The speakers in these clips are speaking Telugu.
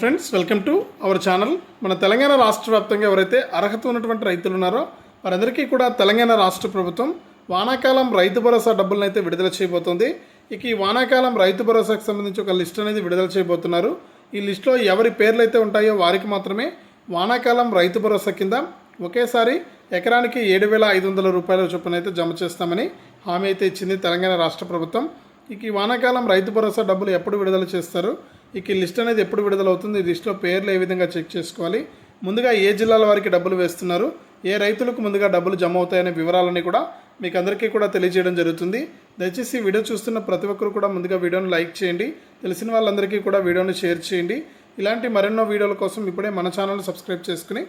Friends welcome to our channel మన తెలంగాణ రాష్ట్ర వ్యాప్తంగా ఎవరైతే అర్హత ఉన్నటువంటి రైతులు ఉన్నారో వారందరికీ కూడా తెలంగాణ రాష్ట్ర ప్రభుత్వం వానాకాలం రైతు భరోసా డబ్బులను అయితే విడుదల చేయబోతోంది. ఇక ఈ వానాకాలం రైతు భరోసాకు సంబంధించి ఒక లిస్ట్ అనేది విడుదల చేయబోతున్నారు. ఈ లిస్టులో ఎవరి పేర్లు అయితే ఉంటాయో వారికి మాత్రమే వానాకాలం రైతు భరోసా కింద ఒకేసారి ఎకరానికి ఏడు వేల ఐదు వందల రూపాయల చొప్పున అయితే జమ చేస్తామని హామీ అయితే ఇచ్చింది తెలంగాణ రాష్ట్ర ప్రభుత్వం. ఇక ఈ వానాకాలం రైతు భరోసా డబ్బులు ఎప్పుడు విడుదల చేస్తారు? ఇక ఈ లిస్ట్ అనేది ఎప్పుడు విడుదల అవుతుంది ఈ పేర్లు ఏ విధంగా చెక్ చేసుకోవాలి? ముందుగా ఏ జిల్లాల వారికి డబ్బులు వేస్తున్నారు? ఏ రైతులకు ముందుగా డబ్బులు జమ అవుతాయనే వివరాలన్నీ కూడా మీకు అందరికీ కూడా తెలియజేయడం జరుగుతుంది. దయచేసి వీడియో చూస్తున్న ప్రతి ఒక్కరు కూడా ముందుగా వీడియోను లైక్ చేయండి. తెలిసిన వాళ్ళందరికీ కూడా వీడియోని షేర్ చేయండి. ఇలాంటి మరెన్నో వీడియోల కోసం ఇప్పుడే మన ఛానల్ సబ్స్క్రైబ్ చేసుకుని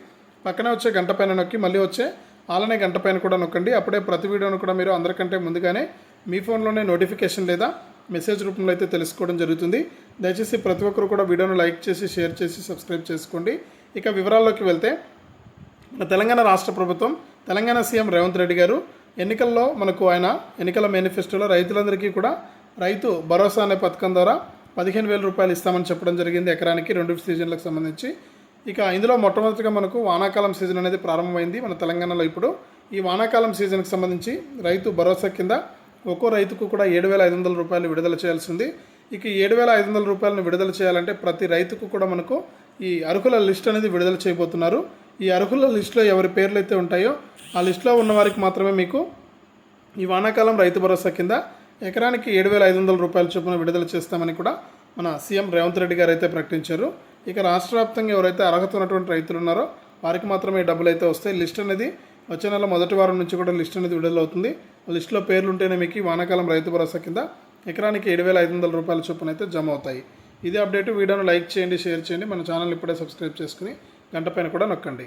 పక్కనే వచ్చే గంట పైన నొక్కి మళ్ళీ వచ్చే అలానే గంట పైన కూడా నొక్కండి. అప్పుడే ప్రతి వీడియోను కూడా మీరు అందరికంటే ముందుగానే మీ ఫోన్లోనే నోటిఫికేషన్ లేదా మెసేజ్ రూపంలో అయితే తెలుసుకోవడం జరుగుతుంది. దయచేసి ప్రతి ఒక్కరు కూడా వీడియోను లైక్ చేసి షేర్ చేసి సబ్స్క్రైబ్ చేసుకోండి. ఇక వివరాల్లోకి వెళ్తే మన తెలంగాణ రాష్ట్ర ప్రభుత్వం తెలంగాణ సీఎం రేవంత్ రెడ్డి గారు ఎన్నికల్లో మనకు ఆయన ఎన్నికల మేనిఫెస్టోలో రైతులందరికీ కూడా రైతు భరోసా అనే పథకం ద్వారా పదిహేను వేల రూపాయలు ఇస్తామని చెప్పడం జరిగింది ఎకరానికి రెండు సీజన్లకు సంబంధించి. ఇక ఇందులో మొట్టమొదటిగా మనకు వానాకాలం సీజన్ అనేది ప్రారంభమైంది మన తెలంగాణలో ఇప్పుడు. ఈ వానాకాలం సీజన్కి సంబంధించి రైతు భరోసా కింద ఒక్కో రైతుకు కూడా ఏడు వేల ఐదు వందల రూపాయలు విడుదల చేయాల్సింది. ఇక ఏడు వేల ఐదు వందల రూపాయలను విడుదల చేయాలంటే ప్రతి రైతుకు కూడా మనకు ఈ అర్హుల లిస్ట్ అనేది విడుదల చేయబోతున్నారు. ఈ అర్హుల లిస్టులో ఎవరి పేర్లు అయితే ఉంటాయో ఆ లిస్టులో ఉన్న వారికి మాత్రమే మీకు ఈ వానాకాలం రైతు భరోసా కింద ఎకరానికి ఏడు వేల ఐదు వందల రూపాయల చొప్పున విడుదల చేస్తామని కూడా మన సీఎం రేవంత్ రెడ్డి గారు అయితే ప్రకటించారు. ఇక రాష్ట్ర వ్యాప్తంగా ఎవరైతే అర్హత ఉన్నటువంటి రైతులు ఉన్నారో వారికి మాత్రమే డబ్బులు అయితే వస్తాయి. లిస్ట్ అనేది వచ్చే నెల మొదటి వారం నుంచి కూడా లిస్ట్ అనేది విడుదలవుతుంది. అవుతుంది లిస్టులో పేర్లు ఉంటేనే మీకు వానాకాలం రైతు భరోసా కింద ఎకరానికి ఏడు వేల ఐదు వందల రూపాయల చొప్పున అయితే జమ అవుతాయి. ఇదే అప్డేట్ వీడియోను లైక్ చేయండి షేర్ చేయండి. మన ఛానల్ ఇప్పుడే సబ్స్క్రైబ్ చేసుకుని గంట పైన కూడా నొక్కండి.